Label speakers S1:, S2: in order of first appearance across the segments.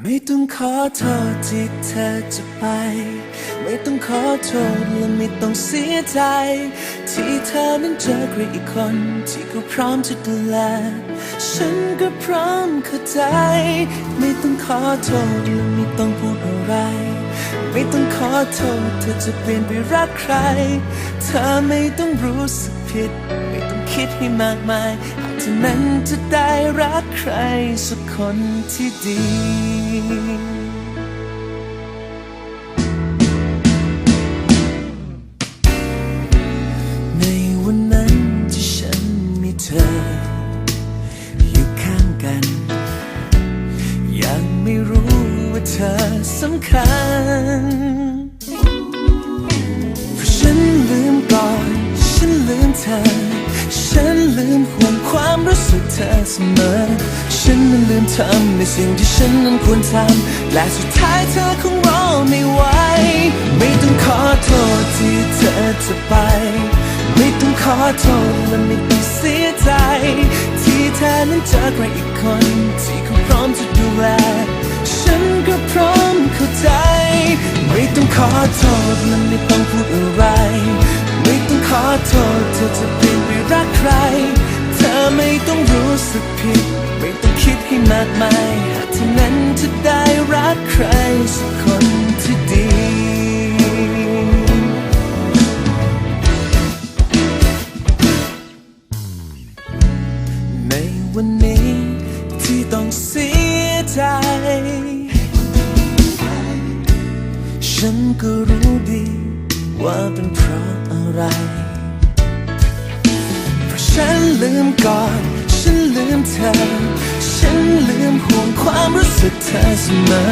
S1: ไม่ต้องขอโทษที่เธอจะไป ไม่ต้องขอโทษและไม่ต้องเสียใจ ที่เธอนั้นเจอใครอีกคน ที่เขาพร้อมจะดูแล ฉันก็พร้อมเข้าใจ ไม่ต้องขอโทษและไม่ต้องพูดอะไร ไม่ต้องขอโทษเธอจะเปลี่ยนไปรักใคร เธอไม่ต้องรู้สึกผิด ไม่ต้องคิดให้มากมายหากเธอนั้นจะได้รักใครสักคนที่ดี ในวันนั้นที่ฉันมีเธอ อยู่ข้างกัน ยังไม่รู้ว่าเธอสำคัญเพราะฉันลืมก่อน ฉันลืมเธอ ฉันลืมห่วงความรู้สึกเธอเสมอ ฉันนั้นลืมทำในสิ่งที่ฉันนั้นควรทำ และสุดท้ายเธอคงรอไม่ไหว ไม่ต้องขอโทษที่เธอจะไป ไม่ต้องขอโทษและไม่ต้องเสียใจ ที่เธอนั้นเจอใครอีกคน ที่เขาพร้อมจะดูแล ฉันก็พร้อมเข้าใจ ไม่ต้องขอโทษและไม่ต้องพูดอะไร ไม่ต้องขอโทษเธอจะเปลี่ยนไปรักใคร เธอไม่ต้องรู้สึกผิดากมายหากเธอนั้นจะได้รักใครสักคนที่ดีในวันนี้ที่ต้องเสียใจ ฉันก็รู้ดีว่าเป็นเพราะอะไร เพราะฉันลืมก่อน ฉันลืมเธอ ฉันลืมห่วงความรู้สึกเธอเสมอ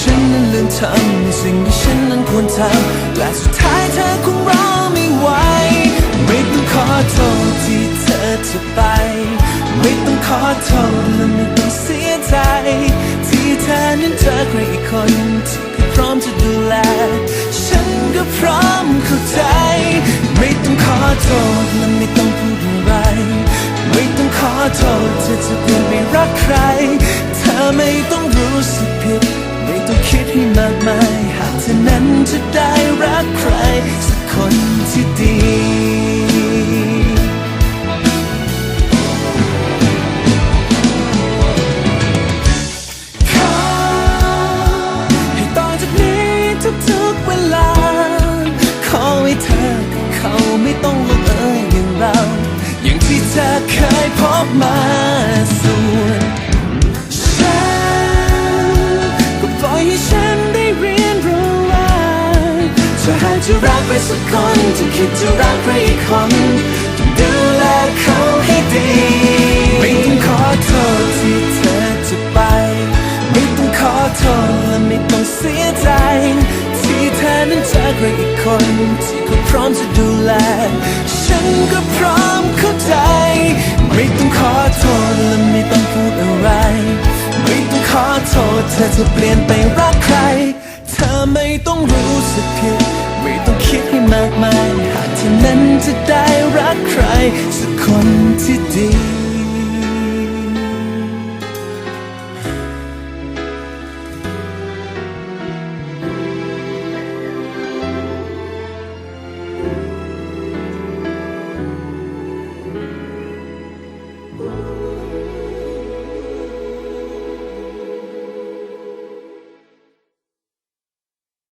S1: ฉันนั้นลืมทำในสิ่งที่ฉันนั้นควรทำและสุดท้ายเธอคงรอไม่ไหว ไม่ต้องขอโทษที่เธอจะไป ไม่ต้องขอโทษและไม่ต้องเสียใจ ที่เธอนั้นเจอใครอีกคนที่พร้อมจะดูแล ฉันก็พร้อมเข้าใจ ไม่ต้องขอโทษและไม่ต้องพูดอะไร ไม่ต้องขอโทษเธอจะ ไม่ต้องรู้สึกผิด ไม่ต้องคิดให้มากมาย หากเธอนั้นจะได้รักใคร สักคนที่ดีขอให้ต่อจากนี้ทุกๆเวลา ขอให้เธอกับเขาไม่ต้องลงเอยอย่างเรา อย่างที่เธอเคยพบมาส่ จะรักไปสักคนจะคิดจะรักใครอีกคนต้องดูแลเขาให้ดีไม่ต้องขอโทษที่เธอจะไป ไม่ต้องขอโทษและไม่ต้องเสียใจ ที่เธอนั้นเจอใครอีกคนที่เขาพร้อมจะดูแล ฉันก็พร้อมเข้าใจ ไม่ต้องขอโทษและไม่ต้องพูดอะไร ไม่ต้องขอโทษเธอจะเปลี่ยนไปรักใคร เธอไม่ต้องรู้สึกผิด มากมาย หากเธอนั้นจะได้รักใคร สักคนที่ดี